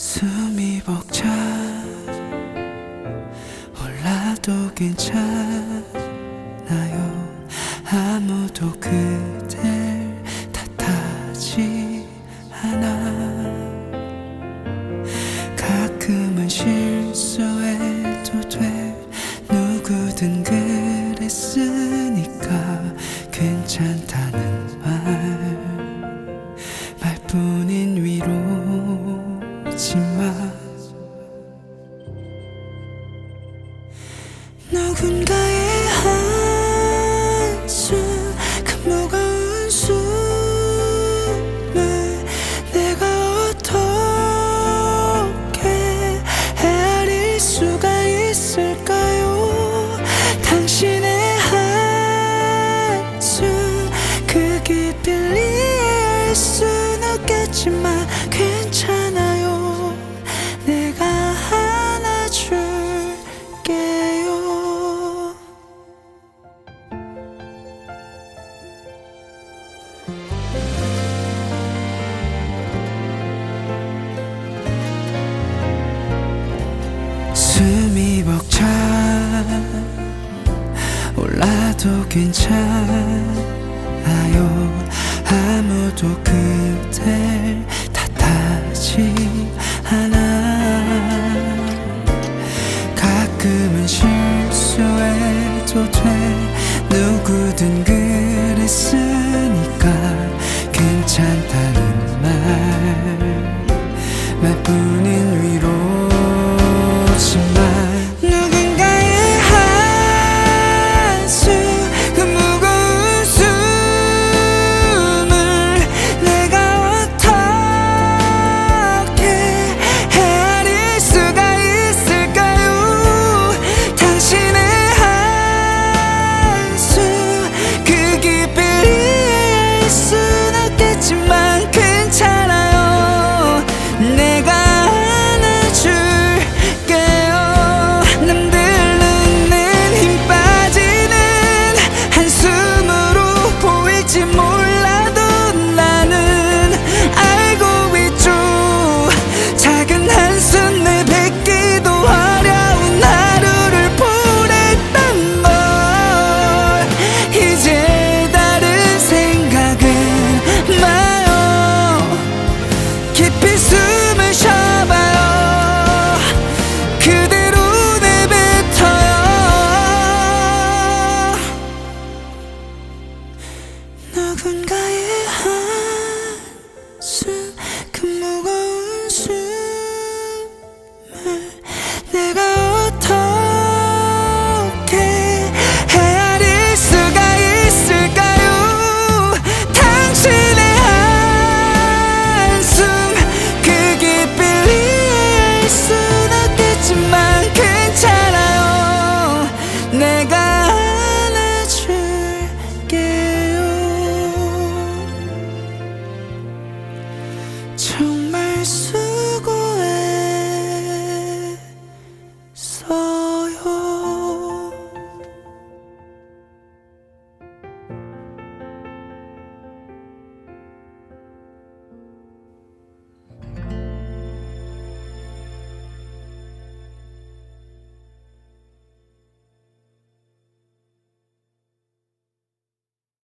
숨이 벅차. 올라도 괜찮아요. 아무도 그댈 탓하지 않아. 가끔은 실수해도 돼. 누구든 그랬으니까 괜찮다는 누군가 숨이 벅차 올라도 괜찮아요. 아무도 그댈 탓하지 않아. 가끔은 실수해도 돼. 누구든 그랬으니까 괜찮다는 말. 말뿐인 누군가의 한숨 그 무거운 숨을 내가 어떻게 헤아릴 수가 있을까요? 당신의 한숨 그 깊이 이해할 순 없겠지만 괜찮아요. 내가 수